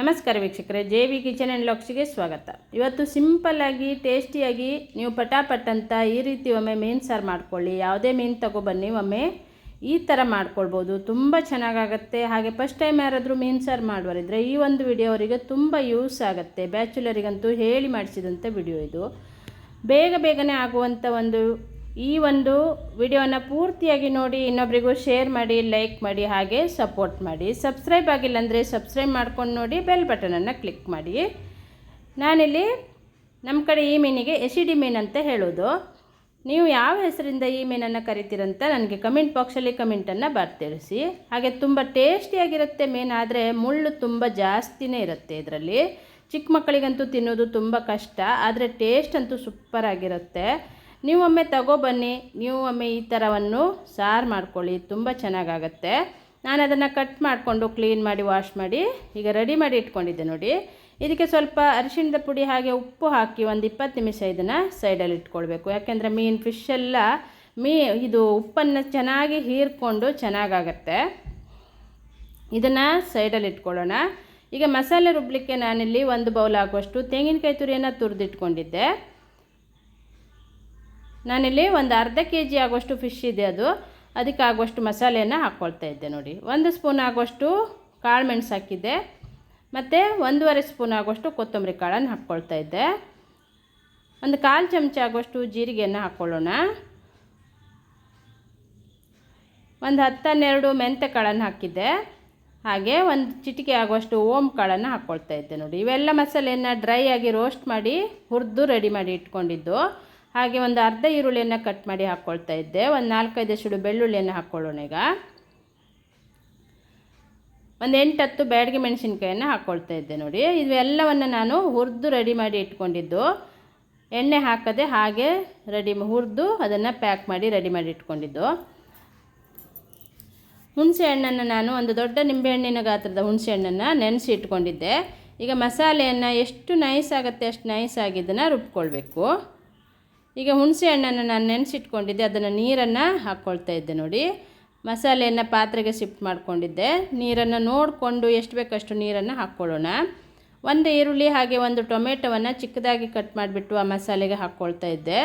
ನಮಸ್ಕಾರ ವೀಕ್ಷಕರೇ, J V kitchen and ಲಾಕ್ಸಿಗೆ ಸ್ವಾಗತ. ಇವತ್ತು ಸಿಂಪಲ್ಲಾಗಿ ಟೇಸ್ಟಿಯಾಗಿ, ನೀವು ಪಟಾಪಟ್ ಅಂತ ಈ ರೀತಿ ಒಮ್ಮೆ ಮೀನು ಸಾರು ಮಾಡ್ಕೊಳ್ಳಿ. ಯಾವುದೇ ಮೀನು ತಗೊಬನ್ನಿ, ಒಮ್ಮೆ ಈ ಥರ ಮಾಡ್ಕೊಳ್ಬೋದು. ತುಂಬ ಚೆನ್ನಾಗಾಗತ್ತೆ. ಹಾಗೆ ಫಸ್ಟ್ ಟೈಮ್ ಯಾರಾದರೂ ಮೀನು ಸಾರು ಮಾಡುವರಿದ್ರೆ ಈ ಒಂದು ವಿಡಿಯೋ ಅವರಿಗೆ ತುಂಬ ಯೂಸ್ ಆಗುತ್ತೆ. ಬ್ಯಾಚುಲರಿಗಂತೂ ಹೇಳಿ ಮಾಡಿಸಿದಂಥ ವಿಡಿಯೋ ಇದು. ಬೇಗ ಬೇಗನೆ ಆಗುವಂಥ ಒಂದು ಈ ಒಂದು ವಿಡಿಯೋನ ಪೂರ್ತಿಯಾಗಿ ನೋಡಿ, ಇನ್ನೊಬ್ರಿಗೂ ಶೇರ್ ಮಾಡಿ, ಲೈಕ್ ಮಾಡಿ, ಹಾಗೆ ಸಪೋರ್ಟ್ ಮಾಡಿ. ಸಬ್ಸ್ಕ್ರೈಬ್ ಆಗಿಲ್ಲ ಅಂದರೆ ಸಬ್ಸ್ಕ್ರೈಬ್ ಮಾಡ್ಕೊಂಡು ನೋಡಿ, ಬೆಲ್ ಬಟನನ್ನು ಕ್ಲಿಕ್ ಮಾಡಿ. ನಾನಿಲ್ಲಿ ನಮ್ಮ ಕಡೆ ಈ ಮೀನಿಗೆ ಎಸಿಡಿ ಮೀನು ಅಂತ ಹೇಳೋದು. ನೀವು ಯಾವ ಹೆಸರಿಂದ ಈ ಮೀನನ್ನು ಕರಿತೀರಂತ ನನಗೆ ಕಮೆಂಟ್ ಬಾಕ್ಸಲ್ಲಿ ಕಮೆಂಟನ್ನು ಬರ್ತಿರಿಸಿ ಹಾಗೆ ತುಂಬ ಟೇಸ್ಟಿಯಾಗಿರುತ್ತೆ ಮೀನು, ಆದರೆ ಮುಳ್ಳು ತುಂಬ ಜಾಸ್ತಿನೇ ಇರುತ್ತೆ ಇದರಲ್ಲಿ. ಚಿಕ್ಕ ಮಕ್ಕಳಿಗಂತೂ ತಿನ್ನೋದು ತುಂಬ ಕಷ್ಟ, ಆದರೆ ಟೇಸ್ಟ್ ಅಂತೂ ಸೂಪರ್ ಆಗಿರುತ್ತೆ ನೀವು ಒಮ್ಮೆ ತಗೊಬನ್ನಿ ನೀವು ಒಮ್ಮೆ ಈ ಥರವನ್ನು ಸಾರು ಮಾಡ್ಕೊಳ್ಳಿ, ತುಂಬ ಚೆನ್ನಾಗಾಗತ್ತೆ. ನಾನು ಅದನ್ನು ಕಟ್ ಮಾಡಿಕೊಂಡು ಕ್ಲೀನ್ ಮಾಡಿ, ವಾಶ್ ಮಾಡಿ, ಈಗ ರೆಡಿ ಮಾಡಿ ಇಟ್ಕೊಂಡಿದ್ದೆ ನೋಡಿ. ಇದಕ್ಕೆ ಸ್ವಲ್ಪ ಅರಿಶಿಣದ ಪುಡಿ ಹಾಗೆ ಉಪ್ಪು ಹಾಕಿ ಒಂದು ಇಪ್ಪತ್ತು ನಿಮಿಷ ಇದನ್ನು ಸೈಡಲ್ಲಿ ಇಟ್ಕೊಳ್ಬೇಕು. ಯಾಕೆಂದರೆ ಮೀನು ಫಿಶ್ ಎಲ್ಲ ಮೀ ಇದು ಉಪ್ಪನ್ನು ಚೆನ್ನಾಗಿ ಹೀರ್ಕೊಂಡು ಚೆನ್ನಾಗಾಗತ್ತೆ. ಇದನ್ನು ಸೈಡಲ್ಲಿ ಇಟ್ಕೊಳ್ಳೋಣ. ಈಗ ಮಸಾಲೆ ರುಬ್ಲಿಕ್ಕೆ ನಾನಿಲ್ಲಿ ಒಂದು ಬೌಲ್ ಆಗುವಷ್ಟು ತೆಂಗಿನಕಾಯಿ ತುರಿಯನ್ನು ತುರಿದಿಟ್ಕೊಂಡಿದ್ದೆ. ನಾನಿಲ್ಲಿ ಒಂದು ಅರ್ಧ ಕೆ ಜಿ ಆಗುವಷ್ಟು ಫಿಶ್ ಇದೆ ಅದು. ಅದಕ್ಕೆ ಆಗುವಷ್ಟು ಮಸಾಲೆಯನ್ನು ಹಾಕ್ಕೊಳ್ತಾ ಇದ್ದೆ ನೋಡಿ. ಒಂದು ಸ್ಪೂನ್ ಆಗುವಷ್ಟು ಕಾಳು ಮೆಣಸು ಹಾಕಿದ್ದೆ. ಮತ್ತು ಒಂದೂವರೆ ಸ್ಪೂನ್ ಆಗುವಷ್ಟು ಕೊತ್ತಂಬರಿ ಕಾಳನ್ನು ಹಾಕ್ಕೊಳ್ತಾ ಇದ್ದೆ. ಒಂದು ಕಾಲು ಚಮಚ ಆಗುವಷ್ಟು ಜೀರಿಗೆಯನ್ನು ಹಾಕ್ಕೊಳ್ಳೋಣ ಒಂದು ಹತ್ತನ್ನೆರಡು ಮೆಂತ್ಯ ಕಾಳನ್ನು ಹಾಕಿದ್ದೆ. ಹಾಗೆ ಒಂದು ಚಿಟಿಕೆ ಆಗುವಷ್ಟು ಓಮ್ ಕಾಳನ್ನು ಹಾಕ್ಕೊಳ್ತಾ ಇದ್ದೆ ನೋಡಿ. ಇವೆಲ್ಲ ಮಸಾಲೆಯನ್ನು ಡ್ರೈ ಆಗಿ ರೋಸ್ಟ್ ಮಾಡಿ ಹುರಿದು ರೆಡಿ ಮಾಡಿ ಇಟ್ಕೊಂಡಿದ್ದು. ಹಾಗೆ ಒಂದು ಅರ್ಧ ಈರುಳ್ಳಿಯನ್ನು ಕಟ್ ಮಾಡಿ ಹಾಕ್ಕೊಳ್ತಾ ಇದ್ದೆ. ಒಂದು ನಾಲ್ಕೈದು ಸುಡು ಬೆಳ್ಳುಳ್ಳಿಯನ್ನು ಹಾಕ್ಕೊಳ್ಳೋಣ ಈಗ. ಒಂದು ಎಂಟು ಹತ್ತು ಬ್ಯಾಡಿಗೆ ಮೆಣಸಿನ್ಕಾಯನ್ನು ಹಾಕ್ಕೊಳ್ತಾ ಇದ್ದೆ ನೋಡಿ. ಇವೆಲ್ಲವನ್ನು ನಾನು ಹುರಿದು ರೆಡಿ ಮಾಡಿ ಇಟ್ಕೊಂಡಿದ್ದು. ಎಣ್ಣೆ ಹಾಕದೆ ಹಾಗೆ ರೆಡಿ ಹುರಿದು ಅದನ್ನು ಪ್ಯಾಕ್ ಮಾಡಿ ರೆಡಿ ಮಾಡಿ ಇಟ್ಕೊಂಡಿದ್ದು. ಹುಣಸೆ ಹಣ್ಣನ್ನು ನಾನು ಒಂದು ದೊಡ್ಡ ನಿಂಬೆಹಣ್ಣಿನ ಗಾತ್ರದ ಹುಣಸೆ ಹಣ್ಣನ್ನು ನೆನೆಸಿ ಇಟ್ಕೊಂಡಿದ್ದೆ. ಈಗ ಮಸಾಲೆಯನ್ನು ಎಷ್ಟು ನೈಸ್ ಆಗುತ್ತೆ ಅಷ್ಟು ನೈಸ್ ಆಗಿದ್ದನ್ನು ರುಬ್ಕೊಳ್ಬೇಕು. ಈಗ ಹುಣಸೆ ಹಣ್ಣನ್ನು ನಾನು ನೆನೆಸಿಟ್ಕೊಂಡಿದ್ದೆ, ಅದನ್ನು ನೀರನ್ನು ಹಾಕ್ಕೊಳ್ತಾ ಇದ್ದೆ ನೋಡಿ. ಮಸಾಲೆಯನ್ನು ಪಾತ್ರೆಗೆ ಶಿಫ್ಟ್ ಮಾಡಿಕೊಂಡಿದ್ದೆ. ನೀರನ್ನು ನೋಡಿಕೊಂಡು ಎಷ್ಟು ಬೇಕಷ್ಟು ನೀರನ್ನು ಹಾಕ್ಕೊಳ್ಳೋಣ. ಒಂದು ಈರುಳ್ಳಿ ಹಾಗೆ ಒಂದು ಟೊಮೆಟೊವನ್ನು ಚಿಕ್ಕದಾಗಿ ಕಟ್ ಮಾಡಿಬಿಟ್ಟು ಆ ಮಸಾಲೆಗೆ ಹಾಕ್ಕೊಳ್ತಾ ಇದ್ದೆ.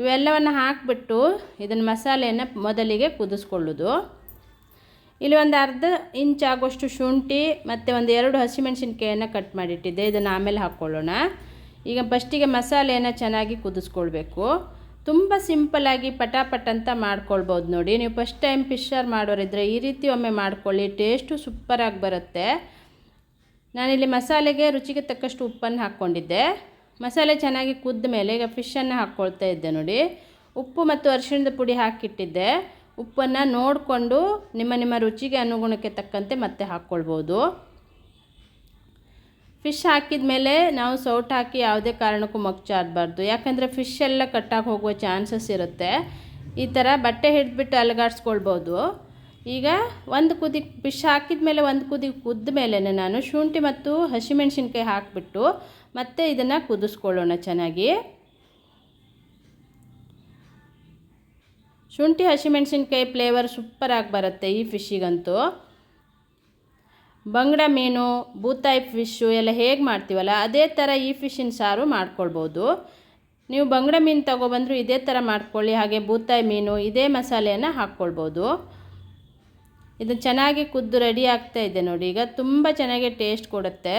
ಇವೆಲ್ಲವನ್ನು ಹಾಕಿಬಿಟ್ಟು ಇದನ್ನು ಮಸಾಲೆಯನ್ನು ಮೊದಲಿಗೆ ಕುದಿಸ್ಕೊಳ್ಳೋದು. ಇಲ್ಲಿ ಒಂದು ಅರ್ಧ ಇಂಚ್ ಆಗೋಷ್ಟು ಶುಂಠಿ ಮತ್ತು ಒಂದು ಎರಡು ಹಸಿಮೆಣಸಿನ್ಕಾಯನ್ನು ಕಟ್ ಮಾಡಿಟ್ಟಿದ್ದೆ. ಇದನ್ನು ಆಮೇಲೆ ಹಾಕ್ಕೊಳ್ಳೋಣ. ಈಗ ಫಸ್ಟಿಗೆ ಮಸಾಲೆಯನ್ನು ಚೆನ್ನಾಗಿ ಕುದಿಸ್ಕೊಳ್ಬೇಕು. ತುಂಬ ಸಿಂಪಲಾಗಿ ಪಟಾಪಟ್ ಅಂತ ಮಾಡ್ಕೊಳ್ಬೋದು ನೋಡಿ. ನೀವು ಫಸ್ಟ್ ಟೈಮ್ ಫಿಶರ್ ಮಾಡೋರಿದ್ರೆ ಈ ರೀತಿ ಒಮ್ಮೆ ಮಾಡ್ಕೊಳ್ಳಿ, ಟೇಸ್ಟು ಸೂಪರಾಗಿ ಬರುತ್ತೆ. ನಾನಿಲ್ಲಿ ಮಸಾಲೆಗೆ ರುಚಿಗೆ ತಕ್ಕಷ್ಟು ಉಪ್ಪನ್ನು ಹಾಕ್ಕೊಂಡಿದ್ದೆ. ಮಸಾಲೆ ಚೆನ್ನಾಗಿ ಕುದ್ದ ಮೇಲೆ ಈಗ ಫಿಶನ್ನು ಹಾಕ್ಕೊಳ್ತಾ ಇದ್ದೆ ನೋಡಿ. ಉಪ್ಪು ಮತ್ತು ಅರಿಶಿಣದ ಪುಡಿ ಹಾಕಿಟ್ಟಿದ್ದೆ. ಉಪ್ಪನ್ನು ನೋಡಿಕೊಂಡು ನಿಮ್ಮ ನಿಮ್ಮ ರುಚಿಗೆ ಅನುಗುಣಕ್ಕೆ ತಕ್ಕಂತೆ ಮತ್ತೆ ಹಾಕ್ಕೊಳ್ಬೋದು. ಫಿಶ್ ಹಾಕಿದ ಮೇಲೆ ನಾವು ಸೌಟ್ ಹಾಕಿ ಯಾವುದೇ ಕಾರಣಕ್ಕೂ ಮಗ್ಚಾಡಬಾರ್ದು ಯಾಕಂದರೆ ಫಿಶ್ ಎಲ್ಲ ಕಟ್ಟಾಗಿ ಹೋಗುವ ಚಾನ್ಸಸ್ ಇರುತ್ತೆ. ಈ ಥರ ಬಟ್ಟೆ ಹಿಡಿದ್ಬಿಟ್ಟು ಅಲಗಾಡಿಸ್ಕೊಳ್ಬೋದು. ಈಗ ಒಂದು ಕುದಿ ಫಿಶ್ ಹಾಕಿದ ಮೇಲೆ ಒಂದು ಕುದಿ ಕುದ್ದ ಮೇಲೆ ನಾನು ಶುಂಠಿ ಮತ್ತು ಹಸಿಮೆಣಸಿನ್ಕಾಯಿ ಹಾಕಿಬಿಟ್ಟು ಮತ್ತೆ ಇದನ್ನು ಕುದಿಸ್ಕೊಳ್ಳೋಣ ಚೆನ್ನಾಗಿ. ಶುಂಠಿ, ಹಸಿಮೆಣಸಿನ್ಕಾಯಿ ಫ್ಲೇವರ್ ಸೂಪರಾಗಿ ಬರುತ್ತೆ ಈ ಫಿಶ್ಶಿಗಂತೂ ಬಂಗಡ ಮೀನು, ಬೂತಾಯಿ ಫಿಶ್ಶು ಎಲ್ಲ ಹೇಗೆ ಮಾಡ್ತೀವಲ್ಲ, ಅದೇ ಥರ ಈ ಫಿಶ್ಶಿನ ಸಾರು ಮಾಡ್ಕೊಳ್ಬೋದು. ನೀವು ಬಂಗಡ ಮೀನು ತೊಗೊಬಂದರೂ ಇದೇ ಥರ ಮಾಡ್ಕೊಳ್ಳಿ, ಹಾಗೆ ಬೂತಾಯಿ ಮೀನು, ಇದೇ ಮಸಾಲೆಯನ್ನು ಹಾಕ್ಕೊಳ್ಬೋದು. ಇದು ಚೆನ್ನಾಗಿ ಕುದ್ದು ರೆಡಿ ಆಗ್ತಾ ಇದೆ ನೋಡಿ, ಈಗ ತುಂಬ ಚೆನ್ನಾಗಿ ಟೇಸ್ಟ್ ಕೊಡುತ್ತೆ.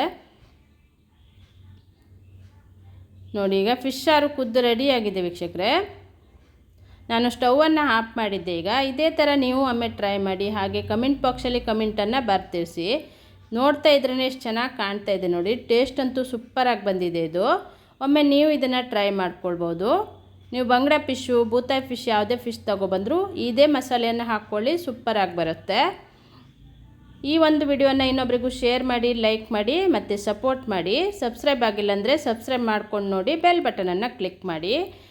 ನೋಡಿ, ಈಗ ಫಿಶ್ ಸಾರು ಕುದ್ದು ರೆಡಿಯಾಗಿದೆ ವೀಕ್ಷಕರೇ. ನಾನು ಸ್ಟೌವನ್ನು ಆಫ್ ಮಾಡಿದ್ದೆ. ಈಗ ಇದೇ ಥರ ನೀವು ಒಮ್ಮೆ ಟ್ರೈ ಮಾಡಿ, ಹಾಗೆ ಕಮೆಂಟ್ ಬಾಕ್ಸಲ್ಲಿ ಕಮೆಂಟನ್ನು ಬರ್ತಿರಿಸಿ. ನೋಡ್ತಾ ಇದ್ರೇ ಎಷ್ಟು ಚೆನ್ನಾಗಿ ಕಾಣ್ತಾ ಇದೆ ನೋಡಿ, ಟೇಸ್ಟ್ ಅಂತೂ ಸೂಪರಾಗಿ ಬಂದಿದೆ ಇದು. ಒಮ್ಮೆ ನೀವು ಇದನ್ನು ಟ್ರೈ ಮಾಡ್ಕೊಳ್ಬೋದು. ನೀವು ಬಂಗಡ ಫಿಶ್ಶು, ಬೂತಾಯಿ ಫಿಶ್ ಯಾವುದೇ ಫಿಶ್ ತೊಗೊಬಂದರೂ ಇದೇ ಮಸಾಲೆಯನ್ನು ಹಾಕ್ಕೊಳ್ಳಿ ಸೂಪರಾಗಿ ಬರುತ್ತೆ. ಈ ಒಂದು ವಿಡಿಯೋನ ಇನ್ನೊಬ್ರಿಗೂ ಶೇರ್ ಮಾಡಿ, ಲೈಕ್ ಮಾಡಿ, ಮತ್ತು ಸಪೋರ್ಟ್ ಮಾಡಿ. ಸಬ್ಸ್ಕ್ರೈಬ್ ಆಗಿಲ್ಲ ಅಂದರೆ ಸಬ್ಸ್ಕ್ರೈಬ್ ಮಾಡ್ಕೊಂಡು ನೋಡಿ, ಬೆಲ್ ಬಟನನ್ನು ಕ್ಲಿಕ್ ಮಾಡಿ.